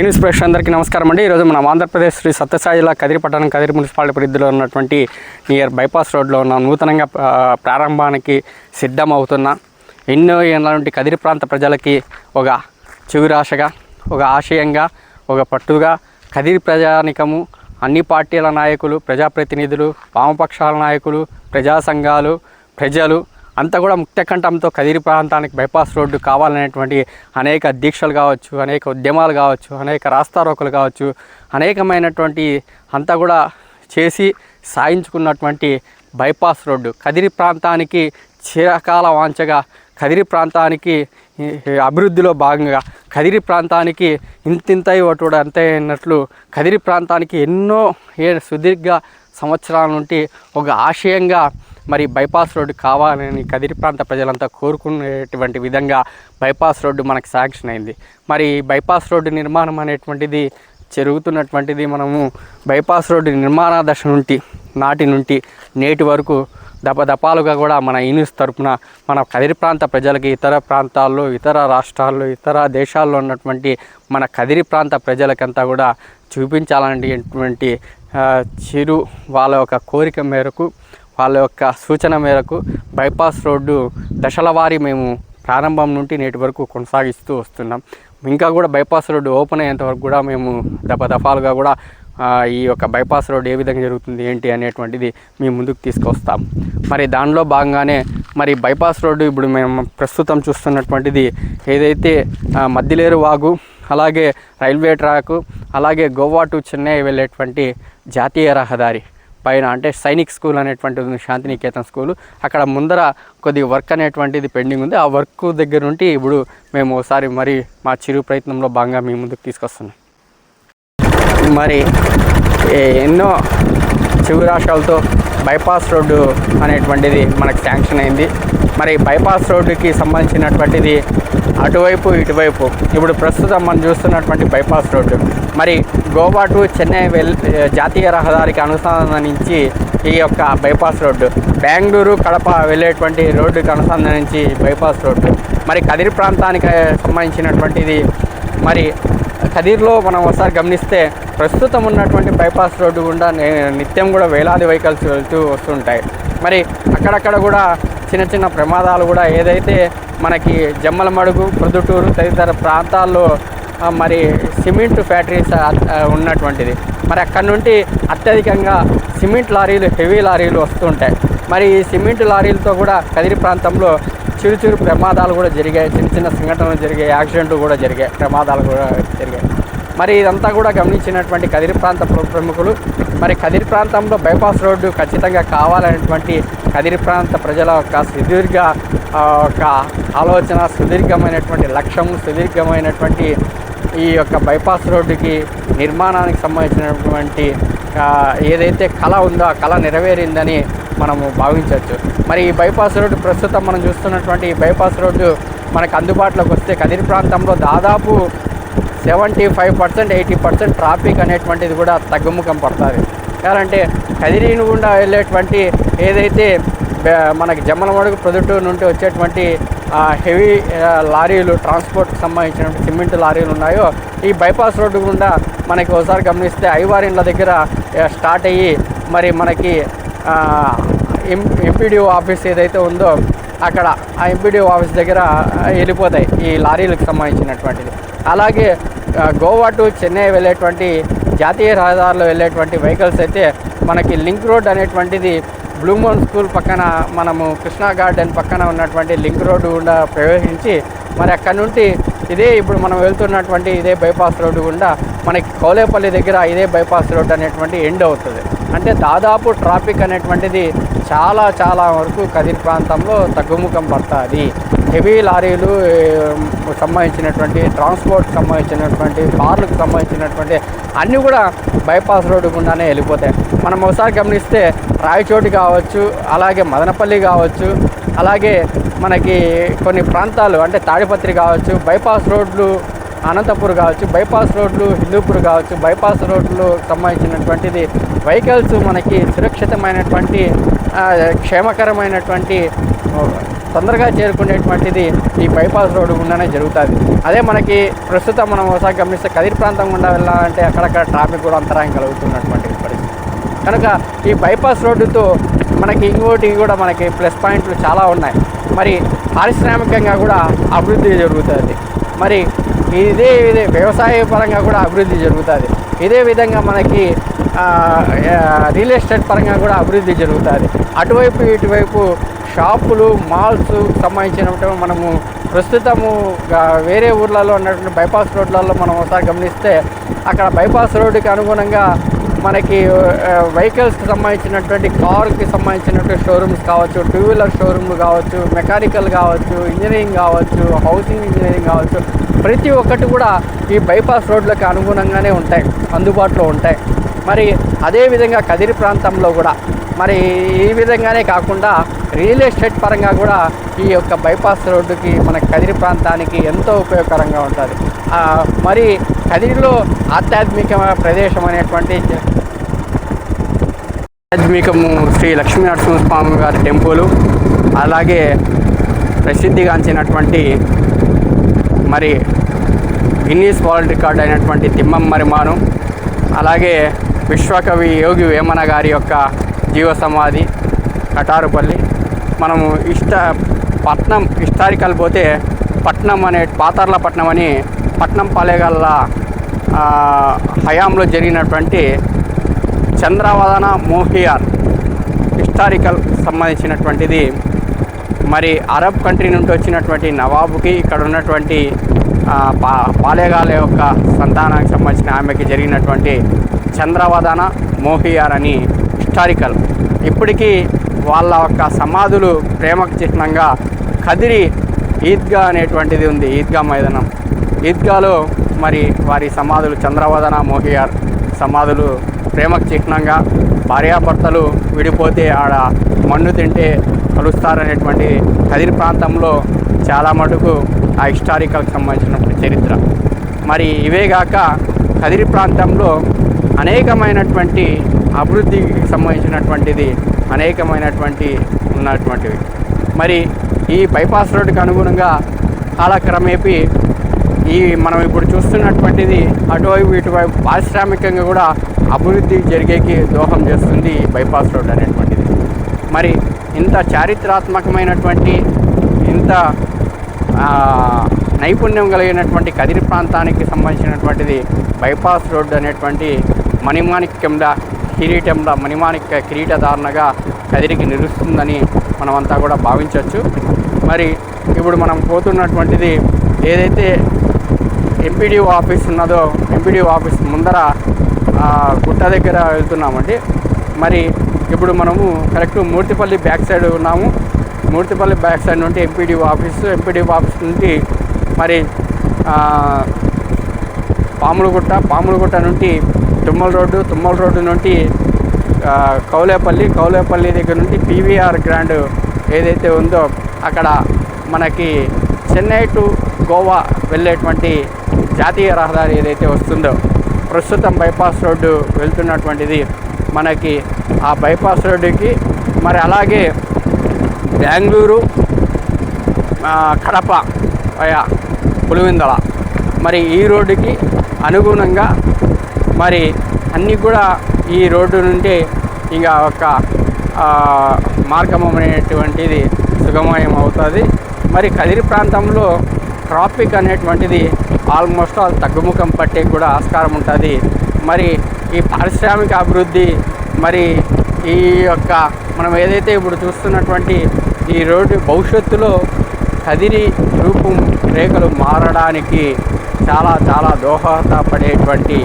Inspiration అందరికీ నమస్కారం అండి. ఈరోజు మనం ఆంధ్రప్రదేశ్ శ్రీ సత్యసాయి జిల్లా కదిరి పట్టణం కదిరి మున్సిపాలిటీ పరిధిలో ఉన్నటువంటి నియర్ బైపాస్ రోడ్లో ఉన్న నూతనంగా ప్రారంభానికి సిద్ధమవుతున్న ఎన్నో ఏళ్ళ కదిరి ప్రాంత ప్రజలకి ఒక చిగురాశగా ఒక ఆశయంగా ఒక పట్టుగా కదిరి ప్రజానికము అన్ని పార్టీల నాయకులు ప్రజాప్రతినిధులు వామపక్షాల నాయకులు ప్రజా సంఘాలు ప్రజలు అంతా కూడా ముక్తకంఠంతో కదిరి ప్రాంతానికి బైపాస్ రోడ్డు కావాలనేటువంటి అనేక దీక్షలు కావచ్చు అనేక ఉద్యమాలు కావచ్చు అనేక రాస్తారోకలు కావచ్చు అనేకమైనటువంటి అంతా కూడా చేసి సాయించుకున్నటువంటి బైపాస్ రోడ్డు. కదిరి ప్రాంతానికి చిరకాల వాంచగా కదిరి ప్రాంతానికి అభివృద్ధిలో భాగంగా కదిరి ప్రాంతానికి ఇంతింత కూడా అంతే అయినట్లు కదిరి ప్రాంతానికి ఎన్నో ఏ సుదీర్ఘ సంవత్సరాల నుండి ఒక ఆశయంగా మరి బైపాస్ రోడ్డు కావాలని కదిరి ప్రాంత ప్రజలంతా కోరుకునేటువంటి విధంగా బైపాస్ రోడ్డు మనకు శాంక్షన్ అయింది. మరి బైపాస్ రోడ్డు నిర్మాణం అనేటువంటిది జరుగుతున్నటువంటిది మనము బైపాస్ రోడ్డు నిర్మాణ దశ నుండి నాటి నుండి నేటి వరకు దపదపాలుగా కూడా మన యూనిస్ తరపున మన కదిరి ప్రాంత ప్రజలకి ఇతర ప్రాంతాల్లో ఇతర రాష్ట్రాల్లో ఇతర దేశాల్లో ఉన్నటువంటి మన కదిరి ప్రాంత ప్రజలకంతా కూడా చూపించాలనేటువంటి చిరు వాళ్ళ యొక్క కోరిక మేరకు వాళ్ళ యొక్క సూచన మేరకు బైపాస్ రోడ్డు దశల వారీ మేము ప్రారంభం నుండి నేటి వరకు కొనసాగిస్తూ వస్తున్నాం. ఇంకా కూడా బైపాస్ రోడ్డు ఓపెన్ అయ్యేంత వరకు కూడా మేము దఫాలుగా కూడా ఈ యొక్క బైపాస్ రోడ్ ఏ విధంగా జరుగుతుంది ఏంటి అనేటువంటిది మీ ముందుకు తీసుకొస్తాం. మరి దానిలో భాగంగానే మరి బైపాస్ రోడ్డు ఇప్పుడు మేము ప్రస్తుతం చూస్తున్నటువంటిది ఏదైతే మద్దిలేరు వాగు అలాగే రైల్వే ట్రాకు అలాగే గోవా టు చెన్నై వెళ్ళేటువంటి జాతీయ రహదారి. పైన అంటే సైనిక్ స్కూల్ అనేటువంటిది ఉంది శాంతినికేతన్ స్కూల్. అక్కడ ముందర కొద్ది వర్క్ అనేటువంటిది పెండింగ్ ఉంది. ఆ వర్క్ దగ్గర నుండి ఇప్పుడు మేము ఒకసారి మరి మా చిరు ప్రయత్నంలో భాగంగా మీ ముందుకు తీసుకొస్తున్నాం. మరి ఎన్నో చిగురాశాలతో బైపాస్ రోడ్డు అనేటువంటిది మనకు శాంక్షన్ అయింది. మరి బైపాస్ రోడ్డుకి సంబంధించినటువంటిది అటువైపు ఇటువైపు. ఇప్పుడు ప్రస్తుతం మనం చూస్తున్నటువంటి బైపాస్ రోడ్డు. మరి గోవా టు చెన్నై వెల్ జాతీయ రహదారికి అనుసంధానించి ఈ యొక్క బైపాస్ రోడ్డు. బెంగళూరు కడప వెళ్ళేటువంటి రోడ్డుకి అనుసంధానించి బైపాస్ రోడ్డు. మరి కదిరి ప్రాంతానికి సంబంధించినటువంటిది. మరి కదిర్లో మనం ఒకసారి గమనిస్తే ప్రస్తుతం ఉన్నటువంటి బైపాస్ రోడ్డు గుండా నే- నిత్యం కూడా వేలాది వెహికల్స్ వెళ్తూ వస్తుంటాయి. మరి అక్కడక్కడ కూడా చిన్న చిన్న ప్రమాదాలు కూడా ఏదైతే మనకి జమ్మలమడుగు ప్రొద్దుటూరు తదితర ప్రాంతాల్లో మరి సిమెంట్ ఫ్యాక్టరీస్ ఉన్నటువంటిది. మరి అక్కడ నుండి అత్యధికంగా సిమెంట్ లారీలు హెవీ లారీలు వస్తుంటాయి. మరి ఈ సిమెంట్ లారీలతో కూడా కదిరి ప్రాంతంలో చిరు చిరు ప్రమాదాలు కూడా జరిగాయి. చిన్న చిన్న సంఘటనలు జరిగాయి యాక్సిడెంట్లు కూడా జరిగాయి ప్రమాదాలు కూడా జరిగాయి. మరి ఇదంతా కూడా గమనించినటువంటి కదిరి ప్రాంత ప్రముఖులు. మరి కదిరి ప్రాంతంలో బైపాస్ రోడ్డు ఖచ్చితంగా కావాలనేటువంటి కదిరి ప్రాంత ప్రజల యొక్క సుదీర్ఘ ఒక ఆలోచన సుదీర్ఘమైనటువంటి లక్ష్యం సుదీర్ఘమైనటువంటి ఈ యొక్క బైపాస్ రోడ్డుకి నిర్మాణానికి సంబంధించినటువంటి ఏదైతే కళ ఉందో ఆ కళ నెరవేరిందని మనము భావించవచ్చు. మరి ఈ బైపాస్ రోడ్డు ప్రస్తుతం మనం చూస్తున్నటువంటి ఈ బైపాస్ రోడ్డు మనకు అందుబాటులోకి వస్తే కదిరి ప్రాంతంలో దాదాపు seventy five percent eighty percent traffic అనేటువంటిది కూడా తగ్గుముఖం పడుతుంది. ఎందుకంటే కదిరిని గుండా వెళ్ళేటువంటి ఏదైతే బె- మనకి జమ్మలమడుగు ప్రొద్దుటూరు నుండి వచ్చేటువంటి హెవీ లారీలు ట్రాన్స్పోర్ట్కి సంబంధించిన సిమెంట్ లారీలు ఉన్నాయో ఈ బైపాస్ రోడ్డు గుండా మనకి ఒకసారి గమనిస్తే ఐవారిన్ల దగ్గర స్టార్ట్ అయ్యి మరి మనకి ఎం ఎంపీడీఓ ఆఫీస్ ఏదైతే ఉందో అక్కడ ఆ ఎంపీడీఓ ఆఫీస్ దగ్గర వెళ్ళిపోతాయి ఈ లారీలకు సంబంధించినటువంటిది. అలాగే గోవా టు చెన్నై వెళ్ళేటువంటి జాతీయ రహదారిలో వెళ్ళేటువంటి వెహికల్స్ అయితే మనకి లింక్ రోడ్ అనేటువంటిది బ్లూమోన్ స్కూల్ పక్కన మనము కృష్ణా గార్డెన్ పక్కన ఉన్నటువంటి లింక్ రోడ్డు గుండా ప్రవేశించి మరి అక్కడ నుండి ఇదే ఇప్పుడు మనం వెళ్తున్నటువంటి ఇదే బైపాస్ రోడ్డు గుండా మనకి కౌలేపల్లి దగ్గర ఇదే బైపాస్ రోడ్ అనేటువంటి ఎండ్ అవుతుంది. అంటే దాదాపు ట్రాఫిక్ అనేటువంటిది చాలా చాలా వరకు కదిరి ప్రాంతంలో తగ్గుముఖం పడుతుంది. హెవీ లారీలు సంబంధించినటువంటి ట్రాన్స్పోర్ట్ సంబంధించినటువంటి కార్లకు సంబంధించినటువంటి అన్నీ కూడా బైపాస్ రోడ్డు గుండానే వెళ్ళిపోతాయి. మనం ఒకసారి గమనిస్తే రాయచోటి కావచ్చు అలాగే మదనపల్లి కావచ్చు అలాగే మనకి కొన్ని ప్రాంతాలు అంటే తాడిపత్రి కావచ్చు బైపాస్ రోడ్లు అనంతపూర్ కావచ్చు బైపాస్ రోడ్లు హిందూపూర్ కావచ్చు బైపాస్ రోడ్లు సంబంధించినటువంటిది వెహికల్స్ మనకి సురక్షితమైనటువంటి క్షేమకరమైనటువంటి తొందరగా చేరుకునేటువంటిది ఈ బైపాస్ రోడ్డు గుండానే జరుగుతుంది. అదే మనకి ప్రస్తుతం మనం ఒకసారి గమనిస్తే కదిరి ప్రాంతం గుండా వెళ్ళాలంటే అక్కడక్కడ ట్రాఫిక్ కూడా అంతరాయం కలుగుతున్నటువంటి పరిస్థితి. కనుక ఈ బైపాస్ రోడ్డుతో మనకి ఇంకోటి కూడా మనకి ప్లస్ పాయింట్లు చాలా ఉన్నాయి. మరి పారిశ్రామికంగా కూడా అభివృద్ధి జరుగుతుంది. మరి ఇదే ఇదే వ్యవసాయ పరంగా కూడా అభివృద్ధి జరుగుతుంది. ఇదే విధంగా మనకి రియల్ ఎస్టేట్ పరంగా కూడా అభివృద్ధి జరుగుతుంది. అటువైపు ఇటువైపు షాపులు మాల్స్ సంబంధించినటువంటి మనము ప్రస్తుతము వేరే ఊర్లలో ఉన్నటువంటి బైపాస్ రోడ్లలో మనం ఒకసారి గమనిస్తే అక్కడ బైపాస్ రోడ్డుకి అనుగుణంగా మనకి వెహికల్స్కి సంబంధించినటువంటి కార్కి సంబంధించినటువంటి షోరూమ్స్ కావచ్చు టూ వీలర్ షోరూమ్లు కావచ్చు మెకానికల్ కావచ్చు ఇంజనీరింగ్ కావచ్చు హౌసింగ్ ఇంజనీరింగ్ కావచ్చు ప్రతి ఒక్కటి కూడా ఈ బైపాస్ రోడ్లకు అనుగుణంగానే ఉంటాయి అందుబాటులో ఉంటాయి. మరి అదేవిధంగా కదిరి ప్రాంతంలో కూడా మరి ఈ విధంగానే కాకుండా రియల్ ఎస్టేట్ పరంగా కూడా ఈ యొక్క బైపాస్ రోడ్డుకి మన కదిరి ప్రాంతానికి ఎంతో ఉపయోగకరంగా ఉంటుంది. మరి కదిరిలో ఆధ్యాత్మిక ప్రదేశం అనేటువంటి ఆధ్యాత్మికము శ్రీ లక్ష్మీ నరసింహస్వామి గారి టెంపుల్ అలాగే ప్రసిద్ధిగాంచినటువంటి మరి గిన్నీస్ వరల్డ్ రికార్డ్ అయినటువంటి తిమ్మం మరిమాను అలాగే విశ్వకవి యోగి వేమన గారి యొక్క జీవ సమాధి కటారుపల్లి. మనము ఇష్ట పట్నం హిస్టారికల్ పోతే పట్నం అనే పాతర్ల పట్నం అని పట్నం పాలేగల్ల హయాంలో జరిగినటువంటి చంద్రవదన మోహియార్ హిస్టారికల్ సంబంధించినటువంటిది. మరి అరబ్ కంట్రీ నుండి వచ్చినటువంటి నవాబుకి ఇక్కడ ఉన్నటువంటి పా పాలేగాల యొక్క సంతానానికి సంబంధించిన ఆమెకి జరిగినటువంటి చంద్రవదన మోహియార్ అని హిస్టారికల్ ఇప్పటికీ వాళ్ళ యొక్క సమాధులు ప్రేమకు చిహ్నంగా కదిరి ఈద్గా అనేటువంటిది ఉంది ఈద్గా మైదానం. ఈద్గాలో మరి వారి సమాధులు చంద్రవదన మోహియార్ సమాధులు ప్రేమకు చిహ్నంగా భార్యాభర్తలు విడిపోతే ఆడ మన్ను తింటే కలుస్తారనేటువంటి కదిరి ప్రాంతంలో చాలా మటుకు ఆ హిస్టారికల్కి సంబంధించినటువంటి చరిత్ర. మరి ఇవేగాక కదిరి ప్రాంతంలో అనేకమైనటువంటి అభివృద్ధికి సంబంధించినటువంటిది అనేకమైనటువంటి ఉన్నటువంటివి. మరి ఈ బైపాస్ రోడ్డుకి అనుగుణంగా కాలక్రమేపీ ఈ మనం ఇప్పుడు చూస్తున్నటువంటిది అటువైపు ఇటువైపు పారిశ్రామికంగా కూడా అభివృద్ధి జరిగేకి దోహం చేస్తుంది బైపాస్ రోడ్ అనేటువంటిది. మరి ఇంత చారిత్రాత్మకమైనటువంటి ఇంత నైపుణ్యం కలిగినటువంటి కదిరి ప్రాంతానికి సంబంధించినటువంటిది బైపాస్ రోడ్ అనేటువంటి మణిమాణిక్యంలా కిరీటంలో మణిమాణిక్య కిరీటధారణగా కదిరికి నిలుస్తుందని మనమంతా కూడా భావించవచ్చు. మరి ఇప్పుడు మనం పోతున్నటువంటిది ఏదైతే ఎంపీడీఓ ఆఫీస్ ఉన్నదో ఎంపీడీఓ ఆఫీస్ ముందర గుట్ట దగ్గర వెళ్తున్నామండి. మరి ఇప్పుడు మనము కరెక్ట్ మూర్తిపల్లి బ్యాక్ సైడ్ ఉన్నాము. మూర్తిపల్లి బ్యాక్ సైడ్ నుండి ఎంపీడీఓ ఆఫీస్ ఎంపీడీఓ ఆఫీస్ నుండి మరి పాములగుట్ట పాములగుట్ట నుండి తుమ్మల రోడ్డు తుమ్మల రోడ్డు నుండి కౌలేపల్లి కౌలేపల్లి దగ్గర నుండి పీవీఆర్ గ్రాండ్ ఏదైతే ఉందో అక్కడ మనకి చెన్నై టు గోవా వెళ్ళేటువంటి జాతీయ రహదారి ఏదైతే వస్తుందో ప్రస్తుతం బైపాస్ రోడ్డు వెళ్తున్నటువంటిది మనకి ఆ బైపాస్ రోడ్డుకి. మరి అలాగే బెంగళూరు కడప అయా పులివిందల. మరి ఈ రోడ్డుకి అనుగుణంగా మరి అన్నీ కూడా ఈ రోడ్డు నుండి ఇంకా ఒక ఆ, మార్గం అనేటువంటిది సుగమయం అవుతుంది మరి కదిరి ప్రాంతంలో ట్రాఫిక్ అనేటువంటిది ఆల్మోస్ట్ ఆల్ తగ్గుముఖం పట్టే కూడా ఆస్కారం ఉంటుంది. మరి ఈ పారిశ్రామిక అభివృద్ధి మరి ఈ యొక్క మనం ఏదైతే ఇప్పుడు చూస్తున్నటువంటి ఈ రోడ్డు భవిష్యత్తులో కదిరి రూపం రేఖలు మారడానికి చాలా చాలా దోహదపడేటువంటి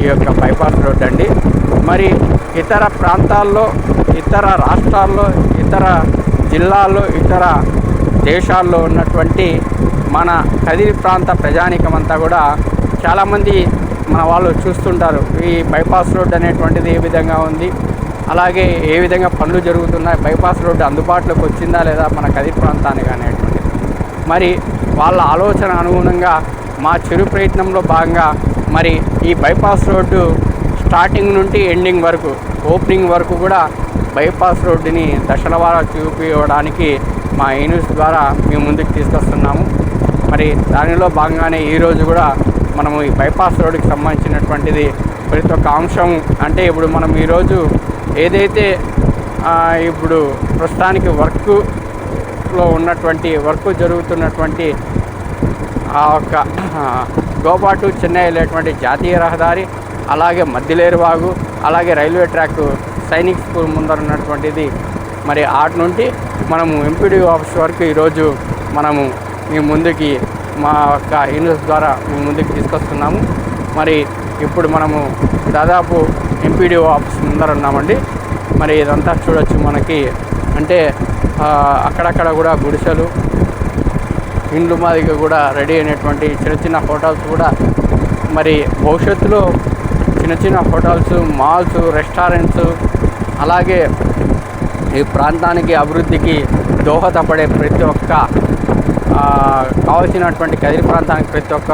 ఈ యొక్క బైపాస్ రోడ్ అండి. మరి ఇతర ప్రాంతాల్లో ఇతర రాష్ట్రాల్లో ఇతర జిల్లాల్లో ఇతర దేశాల్లో ఉన్నటువంటి మన కదిరి ప్రాంత ప్రజానికమంతా కూడా చాలామంది మన వాళ్ళు చూస్తుంటారు. ఈ బైపాస్ రోడ్ అనేటువంటిది ఏ విధంగా ఉంది? అలాగే ఏ విధంగా పనులు జరుగుతున్నాయి? బైపాస్ రోడ్డు అందుబాటులోకి వచ్చిందా లేదా? మన కదిరి ప్రాంతానికి అనేటువంటిది. మరి వాళ్ళ ఆలోచన అనుగుణంగా మా చిరు ప్రయత్నంలో భాగంగా మరి ఈ బైపాస్ రోడ్డు స్టార్టింగ్ నుండి ఎండింగ్ వరకు ఓపెనింగ్ వరకు కూడా బైపాస్ రోడ్డుని దశల వారా చూపించడానికి మా ఈ ద్వారా మేము ముందుకు తీసుకొస్తున్నాము. మరి దానిలో భాగంగానే ఈరోజు కూడా మనము ఈ బైపాస్ రోడ్డుకి సంబంధించినటువంటిది ప్రతి ఒక్క అంశం అంటే ఇప్పుడు మనం ఈరోజు ఏదైతే ఇప్పుడు ప్రస్తుతానికి వర్క్లో ఉన్నటువంటి వర్క్ జరుగుతున్నటువంటి ఆ యొక్క గోవా టు చెన్నై వెళ్ళేటువంటి జాతీయ రహదారి అలాగే మధ్యలేరు వాగు అలాగే రైల్వే ట్రాక్ సైనిక్ స్కూల్ ముందర ఉన్నటువంటిది. మరి ఆటి నుండి మనము ఎంపీడీ ఆఫీస్ వరకు ఈరోజు మనము మీ ముందుకి మా యొక్క యూనివర్స్ ద్వారా మీ ముందుకు తీసుకొస్తున్నాము. మరి ఇప్పుడు మనము దాదాపు ఎంపీడీఓ ఆఫీస్ ముందర ఉన్నామండి. మరి ఇదంతా చూడొచ్చు మనకి. అంటే అక్కడక్కడ కూడా గుడిసెలు ఇండ్లు మాదిరిగా కూడా రెడీ అయినటువంటి చిన్న చిన్న హోటల్స్ కూడా మరి భవిష్యత్తులో చిన్న చిన్న హోటల్స్ మాల్స్ రెస్టారెంట్స్ అలాగే ఈ ప్రాంతానికి అభివృద్ధికి దోహదపడే ప్రతి ఒక్క కావలసినటువంటి కదిరి ప్రాంతానికి ప్రతి ఒక్క